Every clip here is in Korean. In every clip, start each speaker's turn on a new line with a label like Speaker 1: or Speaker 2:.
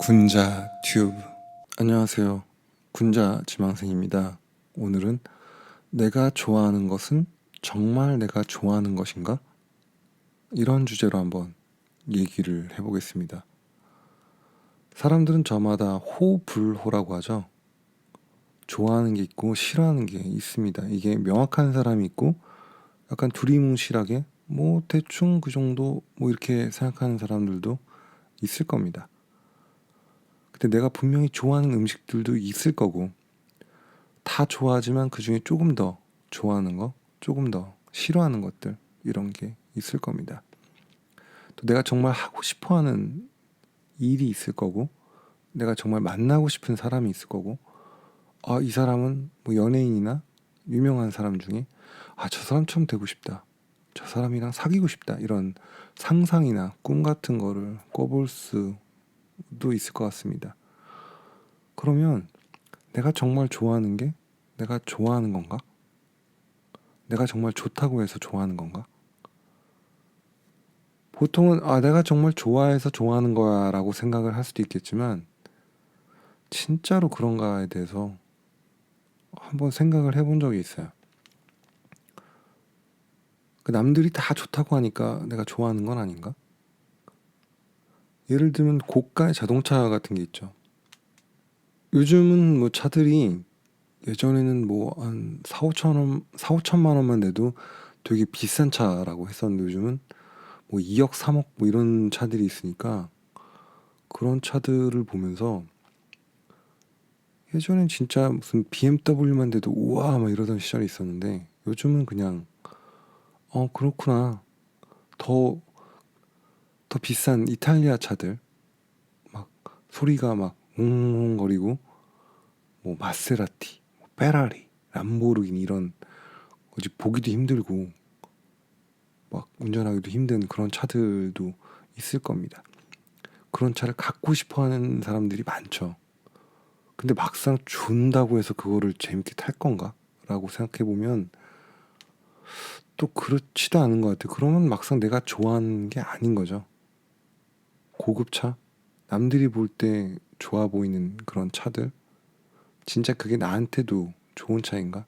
Speaker 1: 군자 튜브. 안녕하세요. 군자 지망생입니다. 오늘은 내가 좋아하는 것은 정말 내가 좋아하는 것인가? 이런 주제로 한번 얘기를 해보겠습니다. 사람들은 저마다 호불호라고 하죠. 좋아하는 게 있고 싫어하는 게 있습니다. 이게 명확한 사람이 있고 약간 두리뭉실하게 뭐 대충 그 정도 뭐 이렇게 생각하는 사람들도 있을 겁니다 근데 내가 분명히 좋아하는 음식들도 있을 거고 다 좋아하지만 그 중에 조금 더 좋아하는 거, 조금 더 싫어하는 것들 이런 게 있을 겁니다. 또 내가 정말 하고 싶어 하는 일이 있을 거고 내가 정말 만나고 싶은 사람이 있을 거고 아, 이 사람은 뭐 연예인이나 유명한 사람 중에 아, 저 사람처럼 되고 싶다. 저 사람이랑 사귀고 싶다. 이런 상상이나 꿈 같은 거를 꿔볼 수 도 있을 것 같습니다. 그러면 내가 정말 좋아하는 게 내가 좋아하는 건가? 내가 정말 좋다고 해서 좋아하는 건가? 보통은 아 내가 정말 좋아해서 좋아하는 거야라고 생각을 할 수도 있겠지만 진짜로 그런가에 대해서 한번 생각을 해본 적이 있어요. 그 남들이 다 좋다고 하니까 내가 좋아하는 건 아닌가? 예를 들면 고가의 자동차 같은 게 있죠. 요즘은 뭐 차들이 예전에는 뭐 한 4, 5천 원, 4, 5천만 원만 내도 되게 비싼 차라고 했었는데 요즘은 뭐 2억, 3억 뭐 이런 차들이 있으니까 그런 차들을 보면서 예전엔 진짜 무슨 BMW만 돼도 우와 막 이러던 시절이 있었는데 요즘은 그냥 어 그렇구나 더 더 비싼 이탈리아 차들 막 소리가 막 웅웅거리고 뭐 마세라티, 뭐 페라리, 람보르기니 이런 어지 보기도 힘들고 막 운전하기도 힘든 그런 차들도 있을 겁니다. 그런 차를 갖고 싶어 하는 사람들이 많죠. 근데 막상 준다고 해서 그거를 재밌게 탈 건가? 라고 생각해 보면 또 그렇지도 않은 것 같아요. 그러면 막상 내가 좋아하는 게 아닌 거죠. 고급차? 남들이 볼 때 좋아 보이는 그런 차들? 진짜 그게 나한테도 좋은 차인가?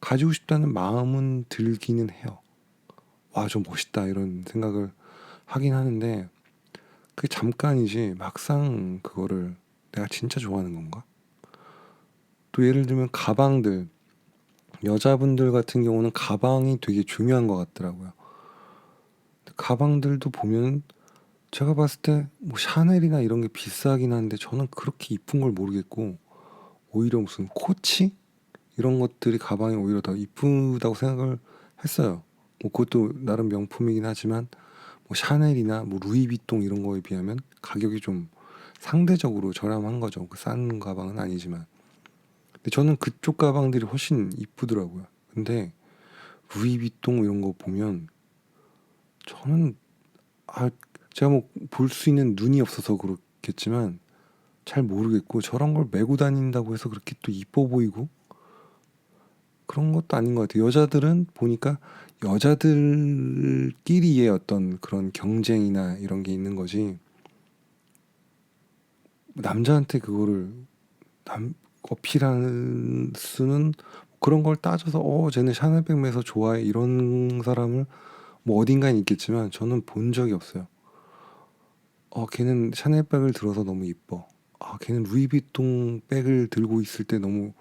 Speaker 1: 가지고 싶다는 마음은 들기는 해요. 와, 좀 멋있다. 이런 생각을 하긴 하는데, 그게 잠깐이지, 막상 그거를 내가 진짜 좋아하는 건가? 또 예를 들면 가방들, 여자분들 같은 경우는 가방이 되게 중요한 것 같더라고요. 가방들도 보면 제가 봤을 때 뭐 샤넬이나 이런 게 비싸긴 한데 저는 그렇게 이쁜 걸 모르겠고 오히려 무슨 코치 이런 것들이 가방이 오히려 더 이쁘다고 생각을 했어요. 뭐 그것도 나름 명품이긴 하지만 뭐 샤넬이나 뭐 루이비통 이런 거에 비하면 가격이 좀 상대적으로 저렴한 거죠. 그 싼 가방은 아니지만. 근데 저는 그쪽 가방들이 훨씬 이쁘더라고요. 근데 루이비통 이런 거 보면 저는 아 제가 뭐 볼 수 있는 눈이 없어서 그렇겠지만 잘 모르겠고 저런 걸 메고 다닌다고 해서 그렇게 또 이뻐 보이고 그런 것도 아닌 것 같아요. 여자들은 보니까 여자들끼리의 어떤 그런 경쟁이나 이런 게 있는 거지. 남자한테 그거를 남 어필할 수는 그런 걸 따져서 어 쟤는 샤넬백 매서 좋아해 이런 사람을 뭐 어딘가에 있겠지만 저는 본 적이 없어요. 어 걔는 샤넬백을 들어서 너무 이뻐. 아 걔는 루이비통 백을 들고 있을 때 너무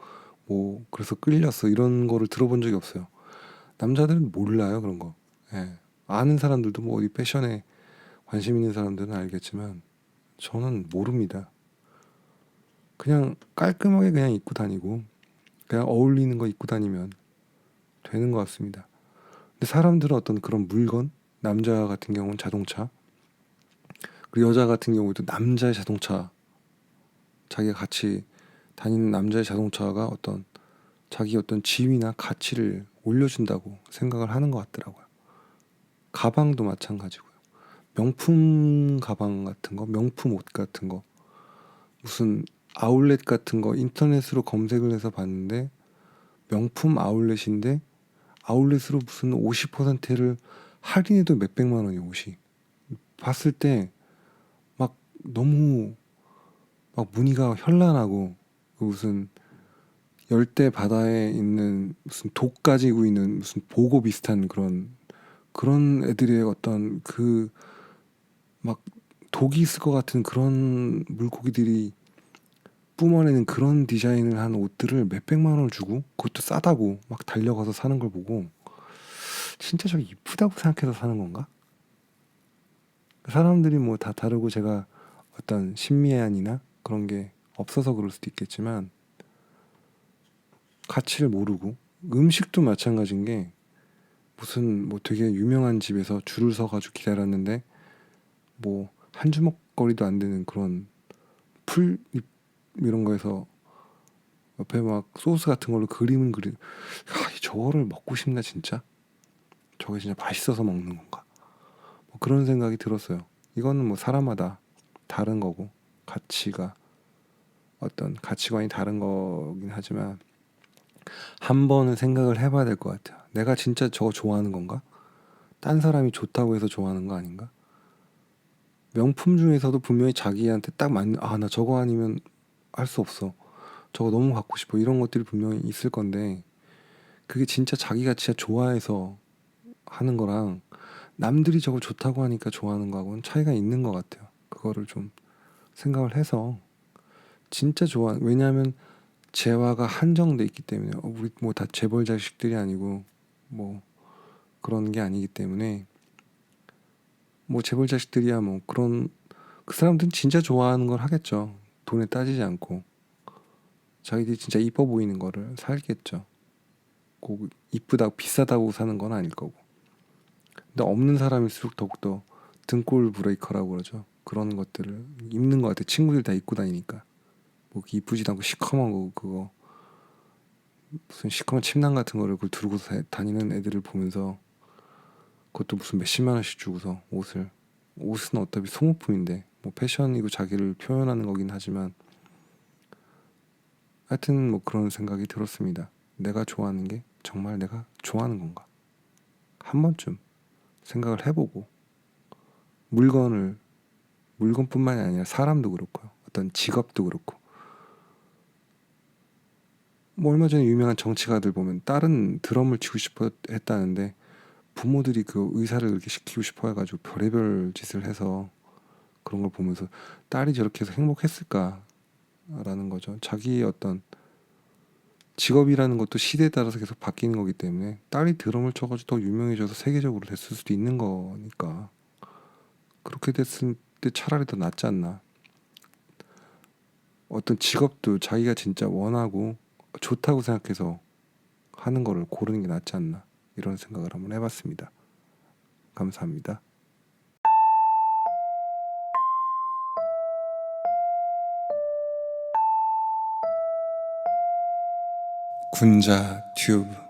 Speaker 1: 뭐 그래서 끌렸어 이런 거를 들어본 적이 없어요. 남자들은 몰라요 그런 거. 예. 아는 사람들도 뭐 어디 패션에 관심 있는 사람들은 알겠지만 저는 모릅니다. 그냥 깔끔하게 그냥 입고 다니고 그냥 어울리는 거 입고 다니면 되는 것 같습니다. 근데 사람들은 어떤 그런 물건 남자 같은 경우는 자동차 그리고 여자 같은 경우도 남자의 자동차 자기가 같이 다니는 남자의 자동차가 어떤 자기 어떤 지위나 가치를 올려준다고 생각을 하는 것 같더라고요. 가방도 마찬가지고요. 명품 가방 같은 거, 명품 옷 같은 거, 무슨 아울렛 같은 거 인터넷으로 검색을 해서 봤는데 명품 아울렛인데 아울렛으로 무슨 50%를 할인해도 몇백만 원이 옷이 봤을 때막 너무 막 무늬가 현란하고 그 무슨 열대 바다에 있는 무슨 독 가지고 있는 무슨 보고 비슷한 그런 그런 애들의 어떤 그 막 독이 있을 것 같은 그런 물고기들이 뿜어내는 그런 디자인을 한 옷들을 몇 백만 원을 주고 그것도 싸다고 막 달려가서 사는 걸 보고 진짜 저게 이쁘다고 생각해서 사는 건가? 사람들이 뭐 다 다르고 제가 어떤 신미안이나 그런 게 없어서 그럴 수도 있겠지만 가치를 모르고 음식도 마찬가지인 게 무슨 뭐 되게 유명한 집에서 줄을 서가지고 기다렸는데 뭐 한 주먹거리도 안 되는 그런 풀잎 이런 거에서 옆에 막 소스 같은 걸로 그림은 그리 아, 저거를 먹고 싶나 진짜? 저게 진짜 맛있어서 먹는 건가? 뭐 그런 생각이 들었어요. 이거는 뭐 사람마다 다른 거고 가치가 어떤 가치관이 다른 거긴 하지만 한 번은 생각을 해봐야 될 것 같아요. 내가 진짜 저거 좋아하는 건가? 딴 사람이 좋다고 해서 좋아하는 거 아닌가? 명품 중에서도 분명히 자기한테 딱 맞는 아 나 저거 아니면 할 수 없어. 저거 너무 갖고 싶어. 이런 것들이 분명히 있을 건데 그게 진짜 자기가 진짜 좋아해서 하는 거랑 남들이 저거 좋다고 하니까 좋아하는 거하고는 차이가 있는 것 같아요. 그거를 좀 생각을 해서 진짜 좋아. 왜냐하면 재화가 한정돼 있기 때문에 어, 우리 뭐 다 재벌 자식들이 아니고 뭐 그런 게 아니기 때문에 뭐 재벌 자식들이야 뭐 그런 그 사람들은 진짜 좋아하는 걸 하겠죠. 돈에 따지지 않고 자기들이 진짜 이뻐 보이는 거를 살겠죠. 꼭 이쁘다고 비싸다고 사는 건 아닐 거고. 근데 없는 사람일수록 더욱더 등골 브레이커라고 그러죠. 그런 것들을 입는 것 같아. 친구들 다 입고 다니니까. 뭐 이쁘지도 않고 시커먼 거 그거 무슨 시커먼 침낭 같은 거를 그걸 들고 다- 다니는 애들을 보면서 그것도 무슨 몇십만 원씩 주고서 옷을 옷은 어차피 소모품인데 뭐 패션이고 자기를 표현하는 거긴 하지만 하여튼 뭐 그런 생각이 들었습니다. 내가 좋아하는 게 정말 내가 좋아하는 건가? 한 번쯤 생각을 해보고 물건을 물건뿐만이 아니라 사람도 그렇고요. 어떤 직업도 그렇고 뭐 얼마 전에 유명한 정치가들 보면 딸은 드럼을 치고 싶어 했다는데 부모들이 그 의사를 그렇게 시키고 싶어 해가지고 별의별 짓을 해서 그런 걸 보면서 딸이 저렇게 해서 행복했을까라는 거죠. 자기의 어떤 직업이라는 것도 시대에 따라서 계속 바뀌는 거기 때문에 딸이 드럼을 쳐가지고 더 유명해져서 세계적으로 됐을 수도 있는 거니까 그렇게 됐을 때 차라리 더 낫지 않나. 어떤 직업도 자기가 진짜 원하고 좋다고 생각해서 하는 거를 고르는 게 낫지 않나 이런 생각을 한번 해봤습니다. 감사합니다. 군자 튜브